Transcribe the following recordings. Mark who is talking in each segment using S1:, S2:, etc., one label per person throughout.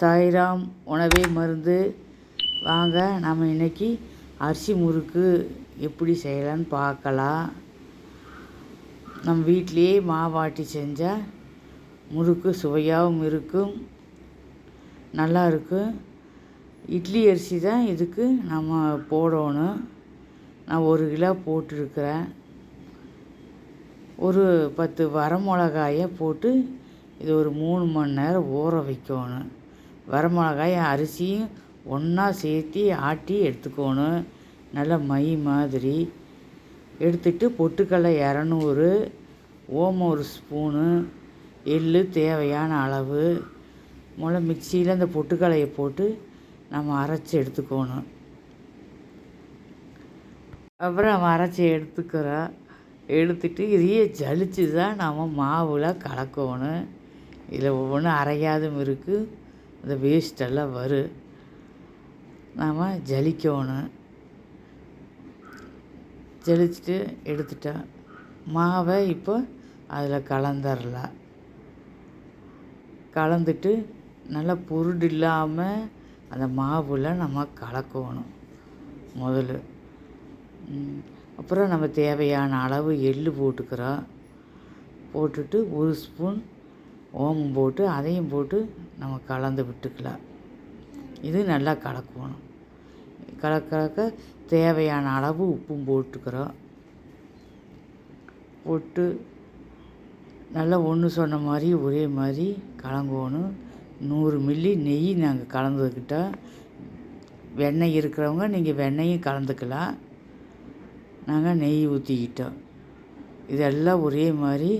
S1: சாய்ராம் உணவே மருந்து. வாங்க நம்ம இன்றைக்கி அரிசி முறுக்கு எப்படி செய்யலான்னு பார்க்கலாம். நம்ம வீட்டிலையே மாவாட்டி செஞ்சால் முறுக்கு சுவையாகவும் இருக்கும். நல்லா இருக்கும் இட்லி அரிசி தான் இதுக்கு நம்ம போடணும். நான் ஒரு கிலோ போட்டிருக்கிறேன். ஒரு பத்து வரமிளகாயை போட்டு இது ஒரு மூணு மணி நேரம் ஊற வைக்கணும். வரமிளகாய் அரிசியும் ஒன்றா சேர்த்து ஆட்டி எடுத்துக்கணும். நல்லா மை மாதிரி. எடுத்துட்டு பொட்டுக்கடலை இரநூறு ஓமம் ஒரு ஸ்பூனு எள் தேவையான அளவு. முதல்ல மிக்சியில் அந்த பொட்டுக்கடலையை போட்டு நம்ம அரைச்சி எடுத்துக்கணும். அப்புறம் அரைச்சி எடுத்துக்கிறோம் எடுத்துட்டு இதையே ஜலிச்சு தான் நம்ம மாவில் கலக்கணும். இதில் ஒவ்வொன்றும் அரையாதும் இருக்குது இந்த வேஸ்ட்டெல்லாம் வரும் நாம் ஜலிக்கணும் ஜலிச்சுட்டு எடுத்துட்டோம் மாவை இப்போ அதில் கலந்துடலாம் கலந்துட்டு நல்லா புருடு இல்லாமல் அந்த மாவில் நம்ம கலக்கணும் முதல்ல அப்புறம் நம்ம தேவையான அளவு எள் போட்டுக்கிறோம். போட்டுட்டு ஒரு ஸ்பூன் ஓமம் போட்டு அதையும் போட்டு நம்ம கலந்து விட்டுக்கலாம். இது நல்லா கலக்கணும். கலக்க கலக்க தேவையான அளவு உப்பும் போட்டுக்கிறோம். போட்டு நல்லா ஒன்று சொன்ன மாதிரி ஒரே மாதிரி கலங்கணும். நூறு மில்லி நெய் நாங்கள் கலந்துக்கிட்டோம் வெண்ணெய் இருக்கிறவங்க நீங்கள் வெண்ணெயும் கலந்துக்கலாம். நாங்கள் நெய் ஊற்றிக்கிட்டோம் இதெல்லாம் ஒரே மாதிரி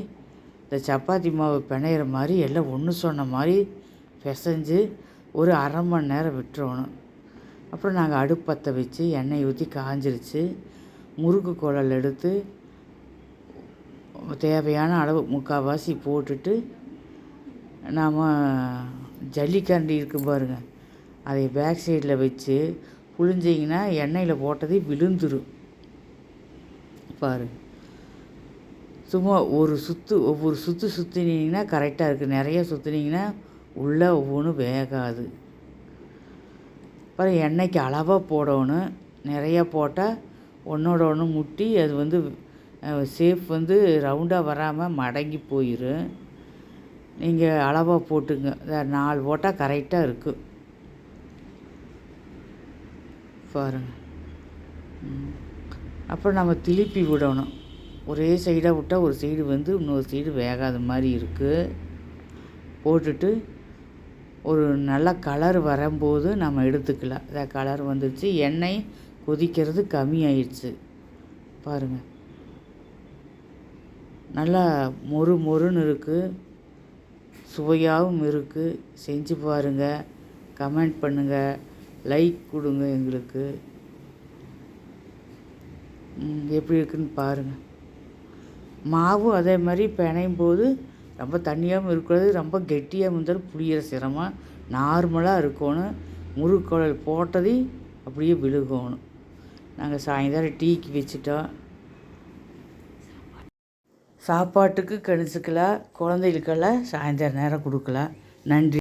S1: இந்த சப்பாத்தி மாவு பிணையிற மாதிரி எல்லாம் ஒன்று சொன்ன மாதிரி பிசைஞ்சு ஒரு அரை மணி நேரம் விட்டுறணும். அப்புறம் நாங்கள் அடுப்பத்தை வச்சு எண்ணெய் ஊற்றி காஞ்சிருச்சு. முறுக்கு குழல் எடுத்து தேவையான அளவு முக்கால்வாசி போட்டுட்டு நாம் ஜல்லிக்கரண்டி இருக்கும் பாருங்கள் அதை பேக் சைடில் வச்சு புழிஞ்சிங்கன்னா எண்ணெயில் போட்டதே விழுந்துடும் பாருங்கள் சும்மா ஒரு சுற்று ஒவ்வொரு சுற்று சுற்றினீங்கன்னா கரெக்டாக இருக்குது நிறைய சுற்றுனீங்கன்னா உள்ளே ஒவ்வொன்றும் வேகாது. அப்புறம் எண்ணெய்க்கு அளவாக போடணும். நிறையா போட்டால் ஒன்றோட ஒன்று முட்டி அது வந்து சேஃப் வந்து ரவுண்டாக வராமல் மடங்கி போயிடும் நீங்கள் அளவாக போட்டுங்க. நாலு போட்டால் கரெக்டாக இருக்குது பாருங்கள் அப்புறம் நம்ம திருப்பி விடணும். ஒரே சைடாக விட்டால் ஒரு சைடு வந்து இன்னொரு சைடு வேகாத மாதிரி இருக்குது போட்டுட்டு ஒரு நல்ல கலர் வரும்போது நம்ம எடுத்துக்கலாம். இதை கலர் வந்துடுச்சு எண்ணெய் கொதிக்கிறது கம்மியாயிடுச்சு பாருங்கள் நல்லா மொறு மொறுன்னு இருக்குது சுவையாகவும் இருக்குது செஞ்சு பாருங்கள் கமெண்ட் பண்ணுங்கள் லைக் கொடுங்க எங்களுக்கு. எப்படி இருக்குன்னு பாருங்கள் மாவும் அதே மாதிரி பிணையும் போது ரொம்ப தண்ணியாகவும் இருக்கக்கூடாது ரொம்ப கெட்டியாக இருந்தாலும் புளியிற சிரமம். நார்மலாக இருக்கணும். முறுக்குழல் போட்டது அப்படியே விழுகணும். நாங்கள் சாயந்தரம் டீக்கு வச்சுட்டோம். சாப்பாட்டுக்கு கணிச்சுக்கலாம் குழந்தைகளுக்கெல்லாம் சாயந்தரம் நேரம் கொடுக்கலாம் நன்றி.